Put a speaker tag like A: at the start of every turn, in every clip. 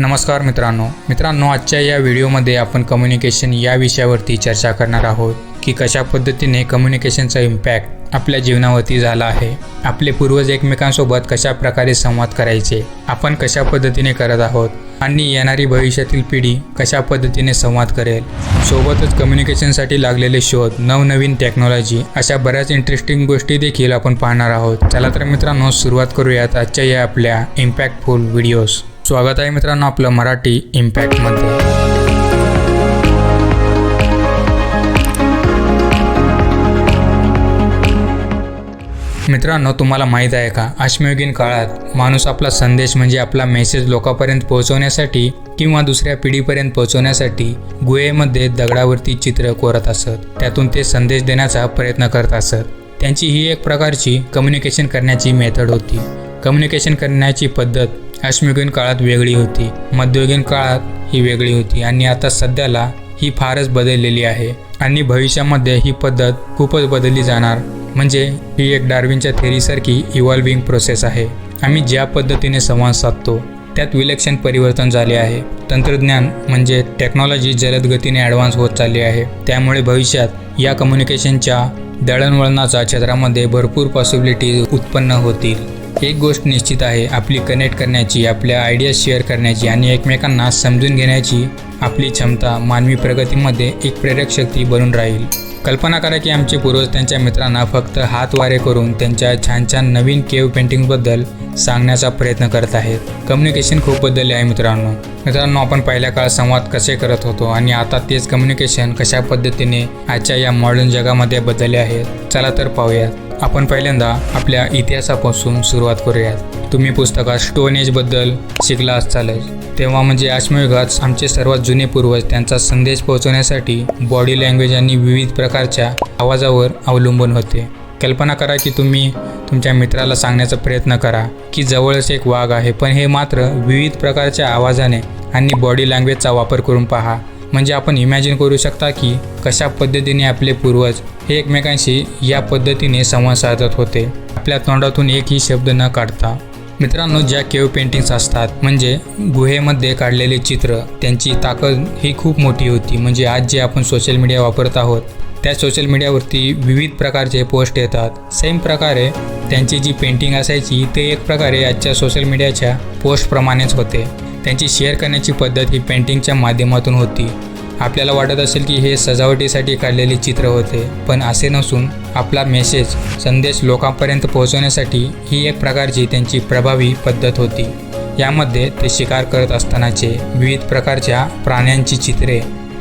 A: नमस्कार मित्रांनो. मित्रांनो आजच्या या व्हिडिओमध्ये आपण कम्युनिकेशन या विषयावरती चर्चा करणार आहोत की कशा पद्धतीने कम्युनिकेशनचा इम्पॅक्ट आपल्या जीवनावरती झाला आहे. आपले पूर्वज एकमेकांसोबत कशा प्रकारे संवाद करायचे आपण कशा पद्धतीने करत आहोत आणि येणारी भविष्यातील पिढी कशा पद्धतीने संवाद करेल. सोबतच कम्युनिकेशनसाठी लागलेले शोध नवनवीन टेक्नॉलॉजी अशा बऱ्याच इंटरेस्टिंग गोष्टी देखील आपण पाहणार आहोत. चला तर मित्रांनो सुरुवात करूयात आजच्या या आपल्या इम्पॅक्टफुल व्हिडिओज स्वागत आहे मित्रांनो आपलं मराठी इम्पॅक्टमध्ये मित्रांनो तुम्हाला माहीत आहे का? अश्मयुगीन काळात माणूस आपला संदेश म्हणजे आपला मेसेज लोकांपर्यंत पोहोचवण्यासाठी किंवा दुसऱ्या पिढीपर्यंत पोहोचवण्यासाठी गुहेमध्ये दगडावरती चित्र कोरत असत. त्यातून ते संदेश देण्याचा प्रयत्न करत असत. त्यांची ही एक प्रकारची कम्युनिकेशन करण्याची मेथड होती. कम्युनिकेशन करण्याची पद्धत अश्मयुगीन काळात वेगळी होती. मध्ययुगीन काळात ही वेगळी होती आणि आता सध्याला ही फारच बदललेली आहे आणि भविष्यामध्ये ही पद्धत खूपच बदलली जाणार. म्हणजे ही एक डार्विनच्या थेरीसारखी इव्हॉल्विंग प्रोसेस आहे. आम्ही ज्या पद्धतीने संवाद साधतो त्यात विलक्षण परिवर्तन झाले आहे. तंत्रज्ञान म्हणजे टेक्नॉलॉजी जलद गतीने ॲडव्हान्स होत चालली आहे. त्यामुळे भविष्यात या कम्युनिकेशनच्या दळणवळणाच्या क्षेत्रामध्ये भरपूर पॉसिबिलिटीज उत्पन्न होतील. एक गोष्ट निश्चित आहे आपली कनेक्ट करण्याची आपल्या आयडिया शेअर करण्याची आणि एकमेकांना समजून घेण्याची आपली क्षमता मानवी प्रगतीमध्ये एक प्रेरक शक्ती बनून राहील. कल्पना करा की आमचे पूर्वज त्यांच्या मित्रांना फक्त हात वारे करून त्यांच्या छान छान नवीन केव पेंटिंगबद्दल सांगण्याचा प्रयत्न करत आहेत. कम्युनिकेशन खूप बदलले आहे मित्रांनो. मित्रांनो आपण पहिल्या काळात संवाद कसे करत होतो आणि आता तेच कम्युनिकेशन कशा पद्धतीने आजच्या या मॉडर्न जगामध्ये बदलले आहेत? चला तर पाहूयात. आपण पहिल्यांदा आपल्या इतिहासापासून सुरुवात करूयात. तुम्ही पुस्तकात स्टोन एजबद्दल शिकला असालच. तेव्हा म्हणजे आश्मयुगात आमचे सर्वात जुने पूर्वज त्यांचा संदेश पोहोचवण्यासाठी बॉडी लँग्वेज आणि विविध प्रकारच्या आवाजावर अवलंबून होते. कल्पना करा की तुम्ही तुमच्या मित्राला सांगण्याचा प्रयत्न करा की जवळच एक वाघ आहे. पण हे मात्र विविध प्रकारच्या आवाजाने आणि बॉडी लँग्वेजचा वापर करून पहा. म्हणजे आपण इमॅजिन करू शकता की कशा पद्धतीने आपले पूर्वज हे एकमेकांशी या पद्धतीने संवाद साधत होते. आपल्या तोंडातून एकही शब्द न काढता. मित्रांनो ज्या केव पेंटिंग्स असतात म्हणजे गुहेमध्ये काढलेले चित्र त्यांची ताकद ही खूप मोठी होती. म्हणजे आज जे आपण सोशल मीडिया वापरत आहोत त्या सोशल मीडियावरती विविध प्रकारचे पोस्ट येतात. सेम प्रकारे त्यांची जी पेंटिंग असायची ते एक प्रकारे आजच्या सोशल मीडियाच्या पोस्टप्रमाणेच होते. त्यांची शेअर करण्याची पद्धत ही पेंटिंगच्या माध्यमातून होती. आपल्याला वाटत असेल की हे सजावटीसाठी काढलेले चित्र होते पण असे नसून आपला मेसेज संदेश लोकांपर्यंत पोहोचवण्यासाठी ही एक प्रकारची त्यांची प्रभावी पद्धत होती. यामध्ये ते शिकार करत असतानाचे विविध प्रकारच्या प्राण्यांची चित्रे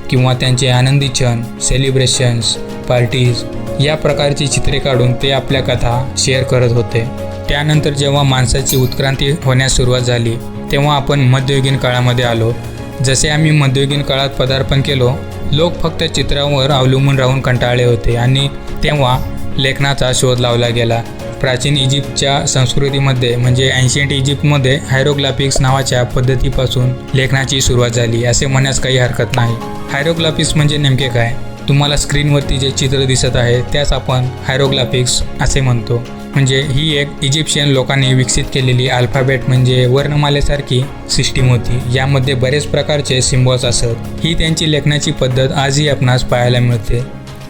A: किंवा त्यांचे आनंदी क्षण सेलिब्रेशन्स पार्टीज या प्रकारची चित्रे काढून ते आपल्या कथा शेअर करत होते. त्यानंतर जेव्हा माणसाची उत्क्रांती होण्यास सुरुवात झाली तेव्हा आपण मध्ययुगीन काळामध्ये आलो. जसे आम्ही मध्ययुगीन काळात पदार्पण केलो लोक फक्त चित्रावर अवलंबून राहून कंटाळले होते आणि तेव्हा लेखनाचा शोध लावला गेला. प्राचीन इजिप्तच्या संस्कृतीमध्ये म्हणजे अँशियंट इजिप्तमध्ये हायरोग्लाफिक्स नावाच्या पद्धतीपासून लेखनाची सुरुवात झाली असे म्हणण्यास काही हरकत नाही. हायरोग्लाफिक्स म्हणजे नेमके काय? तुम्हाला स्क्रीनवरती जे चित्र दिसत आहे त्यास आपण हायरोग्लाफिक्स असे म्हणतो. म्हणजे ही एक इजिप्शियन लोकांनी विकसित केलेली अल्फाबेट म्हणजे वर्णमालेसारखी सिस्टीम होती यामध्ये बरेच प्रकारचे सिम्बॉल्स असत. ही त्यांची लेखनाची पद्धत आजही आपणास पाहायला मिळते.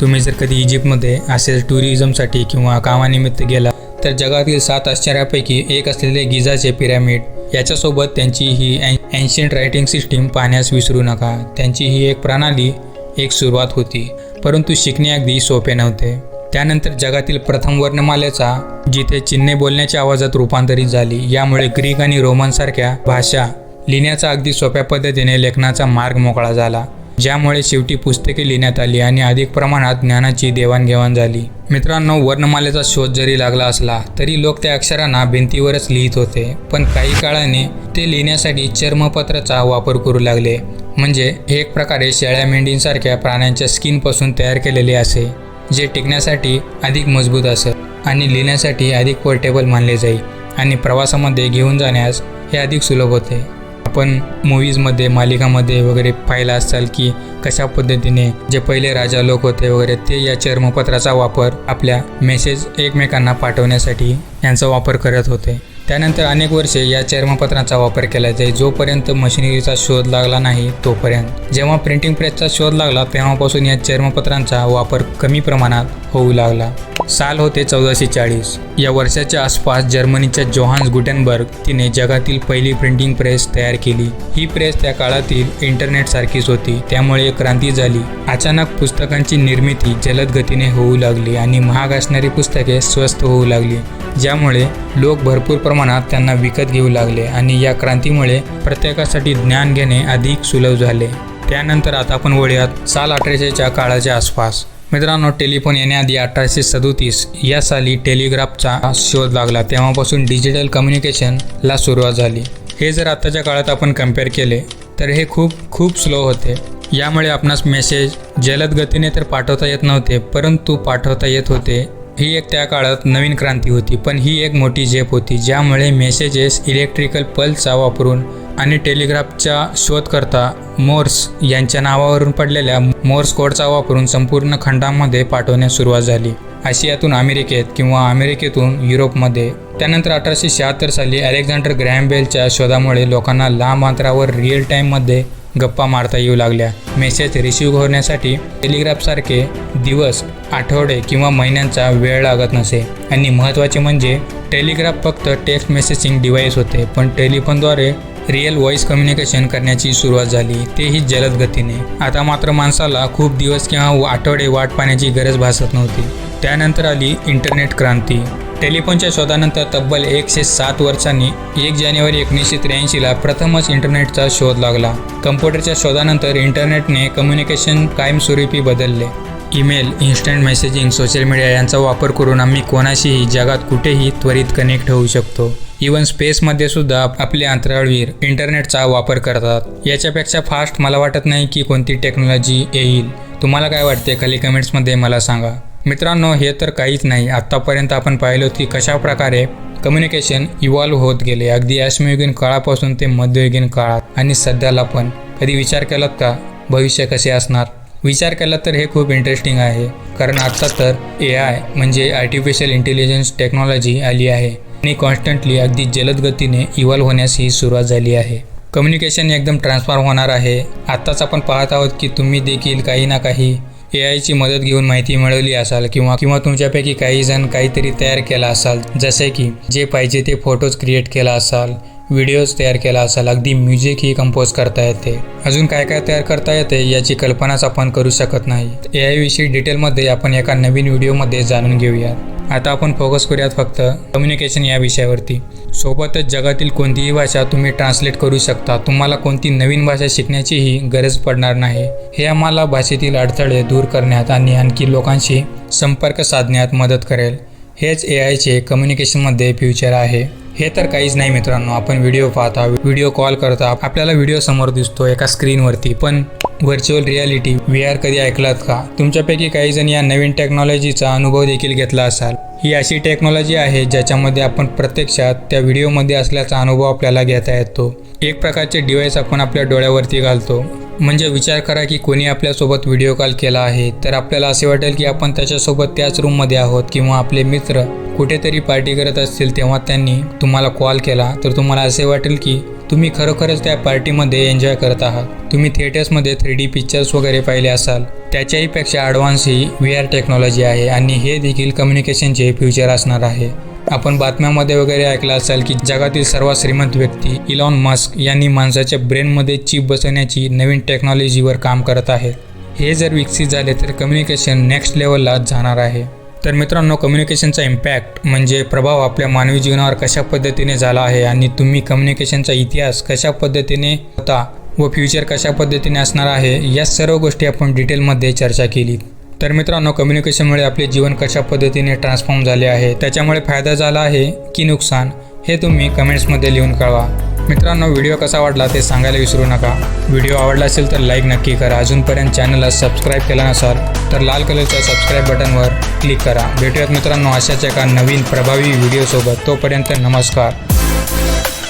A: तुम्ही जर कधी इजिप्तमध्ये असेच टुरिझमसाठी किंवा कामानिमित्त गेला तर जगातील सात आश्चर्यापैकी एक असलेले गिझाचे पिरॅमिड याच्यासोबत त्यांची ही एन्शियंट रायटिंग सिस्टीम पाहण्यास विसरू नका. त्यांची ही एक प्रणाली एक सुरुवात होती परंतु शिकणे अगदी सोपे नव्हते. त्यानंतर जगातील प्रथम वर्णमालेचा जिथे चिन्हे बोलण्याच्या आवाजात रूपांतरित झाली यामुळे ग्रीक आणि रोमनसारख्या भाषा लिहिण्याचा अगदी सोप्या पद्धतीने लेखनाचा मार्ग मोकळा झाला. ज्यामुळे शेवटी पुस्तके लिहिण्यात आली आणि अधिक प्रमाणात ज्ञानाची देवाणघेवाण झाली. मित्रांनो वर्णमालेचा शोध जरी लागला असला तरी लोक त्या अक्षरांना भिंतीवरच लिहित होते. पण काही काळाने ते लिहिण्यासाठी चर्मपत्राचा वापर करू लागले. म्हणजे हे एक प्रकारे शेळ्या मेंढींसारख्या प्राण्यांच्या स्किनपासून तयार केलेले असे जे टिकण्यासाठी अधिक मजबूत असत आणि लिहिण्यासाठी अधिक पोर्टेबल मानले जाई आणि प्रवासामध्ये घेऊन जाण्यास हे अधिक सुलभ होते. आपण मूवीजमध्ये मालिकामध्ये वगैरे पाहिलं असाल की कशा पद्धतीने जे पहिले राजा लोक होते वगैरे ते या चर्मपत्राचा वापर आपल्या मेसेज एकमेकांना पाठवण्यासाठी यांचा वापर करत होते. त्यानंतर अनेक वर्षे या चर्मपत्राचा वापर केला जाई जोपर्यंत मशिनरीचा शोध लागला नाही तोपर्यंत. जेव्हा प्रिंटिंग प्रेसचा शोध लागला तेव्हापासून या चर्मपत्रांचा वापर कमी प्रमाणात होऊ लागला. साल होते चौदाशे चाळीस. या वर्षाच्या आसपास जर्मनीच्या जोहान्स गुटेनबर्ग तिने जगातील पहिली प्रिंटिंग प्रेस तयार केली. ही प्रेस त्या काळातील इंटरनेट सारखीच होती. त्यामुळे एक क्रांती झाली. अचानक पुस्तकांची निर्मिती जलद गतीने होऊ लागली आणि महाग असणारी पुस्तके स्वस्त होऊ लागली. ज्यामुळे लोक भरपूर प्रमाणात त्यांना विकत घेऊ लागले आणि या क्रांतीमुळे प्रत्येकासाठी ज्ञान घेणे अधिक सुलभ झाले. त्यानंतर आता आपण वळूयात साल अठराशेच्या काळाच्या आसपास. मित्रांनो टेलिफोन येण्याआधी अठराशे सदोतीस या साली टेलिग्राफचा शोध लागला. तेव्हापासून डिजिटल कम्युनिकेशनला सुरुवात झाली. हे जर आत्ताच्या काळात आपण कंपेअर केले तर हे खूप खूप स्लो होते. यामुळे आपणास मेसेज जलद गतीने तर पाठवता येत नव्हते परंतु पाठवता येत होते. ही एक त्या काळात नवीन क्रांती होती पण ही एक मोठी झेप होती ज्यामुळे मेसेजेस इलेक्ट्रिकल पल्सचा वापरून आणि टेलिग्राफच्या शोधकर्ता मोर्स यांच्या नावावरून पडलेल्या मोर्स कोडचा वापरून संपूर्ण खंडामध्ये पाठवण्यास सुरुवात झाली. आशियातून अमेरिकेत किंवा अमेरिकेतून युरोपमध्ये. त्यानंतर अठराशे शहात्तर साली अलेक्झांडर ग्रॅम बेलच्या शोधामुळे लोकांना लांब अंतरावर रिअल टाईममध्ये गप्पा मारता येऊ लागल्या. मेसेज रिसीव्ह होण्यासाठी टेलिग्राफसारखे दिवस आठवडे किंवा महिन्यांचा वेळ लागत नसे. आणि महत्त्वाचे म्हणजे टेलिग्राफ फक्त टेक्स्ट मेसेजिंग डिव्हाइस होते पण टेलिफोनद्वारे रिअल व्हॉइस कम्युनिकेशन करण्याची सुरुवात झाली. तेही जलद गतीने. आता मात्र माणसाला खूप दिवस किंवा आठवडे वाट पाहण्याची गरज भासत नव्हती. त्यानंतर आली इंटरनेट क्रांती. टेलिफोनच्या शोधानंतर तब्बल एकशे सात वर्षांनी एक जानेवारी एकोणीसशे त्र्याऐंशीला प्रथमच इंटरनेटचा शोध लागला. कम्प्युटरच्या शोधानंतर इंटरनेटने कम्युनिकेशन कायमस्वरूपी बदलले. Email instant messaging social media यांचा वापर करून आम्ही कोणाशीही जगात कुठेही त्वरित कनेक्ट होऊ शकतो. इवन स्पेसमध्ये सुद्धा आपले अंतराळवीर इंटरनेटचा वापर करतात. याच्यापेक्षा फास्ट मला वाटत नाही की कोणती टेक्नॉलॉजी येईल. तुम्हाला काय वाटते? खाली कमेंट्समध्ये मला सांगा. मित्रांनो हे तर काहीच नाही. आत्तापर्यंत आपण पाहिलो की कशा प्रकारे कम्युनिकेशन इव्हॉल्व्ह होत गेले. अगदी अश्मयुगीन काळापासून ते मध्ययुगीन काळात आणि सध्याला पण. कधी विचार केलात का? भविष्य कसे असणार? विचार केला तर हे खूप इंटरेस्टिंग आहे. कारण आत्ता तर ए आय म्हणजे आर्टिफिशियल इंटेलिजन्स टेक्नॉलॉजी आली आहे. आणि कॉन्स्टंटली अगदी जलद गतीने इव्हॉल्व्ह होण्यास ही सुरुवात झाली आहे. कम्युनिकेशन एकदम ट्रान्सफॉर्म होणार आहे. आत्ताच आपण पाहत आहोत की तुम्ही देखील काही ना काही ए आयची मदत घेऊन माहिती मिळवली असाल किंवा किंवा तुमच्यापैकी काही जण काहीतरी तयार केला असाल. जसे की जे पाहिजे ते फोटोज क्रिएट केला असाल. व्हिडिओज तयार केला असाल. अगदी म्युझिकही कंपोज करता येते. अजून काय काय तयार करता येते याची कल्पनाच आपण करू शकत नाही. ए आयविषयी डिटेलमध्ये आपण एका नवीन व्हिडिओमध्ये जाणून घेऊयात. आता आपण फोकस करूयात फक्त कम्युनिकेशन या विषयावरती. सोबतच जगातील कोणतीही भाषा तुम्ही ट्रान्सलेट करू शकता. तुम्हाला कोणती नवीन भाषा शिकण्याचीही गरज पडणार नाही. हे आम्हाला भाषेतील अडथळे दूर करण्यात आणि आणखी लोकांशी संपर्क साधण्यात मदत करेल. हेच ए आयचे कम्युनिकेशनमध्ये फ्युचर आहे. हे तर काहीच नाही मित्रांनो आपण व्हिडिओ पाहता व्हिडिओ कॉल करता. आपल्याला व्हिडिओ समोर दिसतो एका स्क्रीनवरती पण व्हर्च्युअल रियालिटी व्ही आर कधी ऐकलात का? तुमच्यापैकी काही जण या नवीन टेक्नॉलॉजीचा अनुभव देखील घेतला असाल. ही अशी टेक्नॉलॉजी आहे ज्याच्यामध्ये आपण प्रत्यक्षात त्या व्हिडिओमध्ये असल्याचा अनुभव आपल्याला घेता येतो. एक प्रकारचे डिव्हाइस आपण आपल्या डोळ्यावरती घालतो. म्हणजे विचार करा की कोणी आपल्यासोबत व्हिडिओ कॉल केला आहे तर आपल्याला असे वाटेल की आपण त्याच्यासोबत त्याच रूममध्ये आहोत किंवा आपले मित्र कुठेतरी पार्टी करत असतील तेव्हा त्यांनी तुम्हाला कॉल केला तर तुम्हाला असे वाटेल की तुम्ही खरोखरच त्या पार्टीमध्ये एन्जॉय करत आहात. तुम्ही थिएटर्समध्ये थ्री डी पिक्चर्स वगैरे पाहिले असाल. त्याच्याही पेक्षा ॲडव्हान्स ही व्ही आर टेक्नॉलॉजी आहे आणि हे देखील कम्युनिकेशनचे फ्युचर असणार आहे. आपण बातम्यामध्ये वगैरे ऐकलं असाल की जगातील सर्वात श्रीमंत व्यक्ती इलॉन मस्क यांनी माणसाच्या ब्रेनमध्ये चिप बसवण्याची नवीन टेक्नॉलॉजीवर काम करत आहे. हे जर विकसित झाले तर कम्युनिकेशन नेक्स्ट लेवलला जाणार आहे. तर मित्रांनो कम्युनिकेशनचा इम्पॅक्ट म्हणजे प्रभाव आपल्या मानवी जीवनावर कशा पद्धतीने झाला आहे आणि तुम्ही कम्युनिकेशनचा इतिहास कशा पद्धतीने होता व फ्युचर कशा पद्धतीने असणार आहे या सर्व गोष्टी आपण डिटेलमध्ये चर्चा केली. तर मित्रांनो कम्युनिकेशनमुळे आपले जीवन कशा पद्धतीने ट्रान्सफॉर्म झाले आहे त्याच्यामुळे फायदा झाला आहे की नुकसान हे तुम्ही कमेंट्समध्ये लिहून कळवा. मित्रांनो व्हिडिओ कसा वाटला ते सांगायला विसरू नका. व्हिडिओ आवडला असेल तर लाईक नक्की करा. अजूनपर्यंत चॅनलला सबस्क्राईब केला नसाल तर लाल कलरच्या सबस्क्राईब बटनवर क्लिक करा. भेटूयात मित्रांनो अशाच एका नवीन प्रभावी व्हिडिओसोबत तोपर्यंत नमस्कार.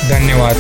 A: धन्यवाद.